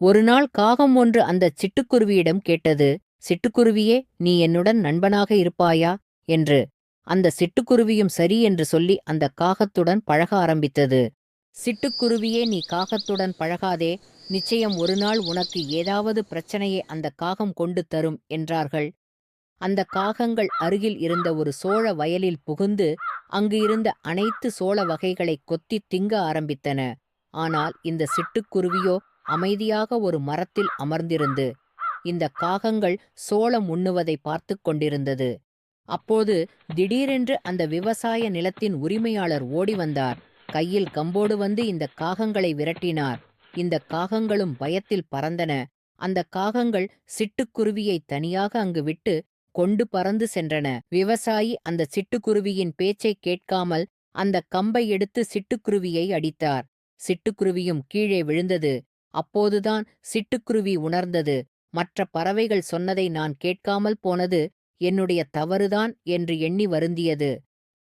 ஒருநாள் காகம் ஒன்று அந்தச் சிட்டுக்குருவியிடம் கேட்டது சிட்டுக்குருவியே நீ என்னுடன் நண்பனாக இருப்பாயா? என்று. அந்த சிட்டுக்குருவியும் சரி என்று சொல்லி அந்த காகத்துடன் பழக ஆரம்பித்தது. சிட்டுக்குருவியே நீ காகத்துடன் பழகாதே நிச்சயம் ஒருநாள் உனக்கு ஏதாவது பிரச்சனையை அந்த காகம் கொண்டு தரும் என்றார்கள். அந்த காகங்கள் அருகில் இருந்த ஒரு சோழ வயலில் புகுந்து அங்கு இருந்த அனைத்து சோள வகைகளை கொத்தித் திங்க ஆரம்பித்தன. ஆனால் இந்த சிட்டுக்குருவியோ அமைதியாக ஒரு மரத்தில் அமர்ந்திருந்து இந்த காகங்கள் சோளம் உண்ணுவதை பார்த்து கொண்டிருந்தது. அப்போது திடீரென்று அந்த விவசாய நிலத்தின் உரிமையாளர் ஓடி வந்தார். கையில் கம்போடு வந்து இந்த காகங்களை விரட்டினார். இந்த காகங்களும் பயத்தில் பறந்தன. அந்த காகங்கள் சிட்டுக்குருவியை தனியாக அங்கு விட்டு கொண்டு பறந்து சென்றன. விவசாயி அந்த சிட்டுக்குருவியின் பேச்சைக் கேட்காமல் அந்த கம்பை எடுத்து சிட்டுக்குருவியை அடித்தார். சிட்டுக்குருவியும் கீழே விழுந்தது. அப்போதுதான் சிட்டுக்குருவி உணர்ந்தது. மற்ற பறவைகள் சொன்னதை நான் கேட்காமல் போனது என்னுடைய தவறுதான் என்று எண்ணி வருந்தியது.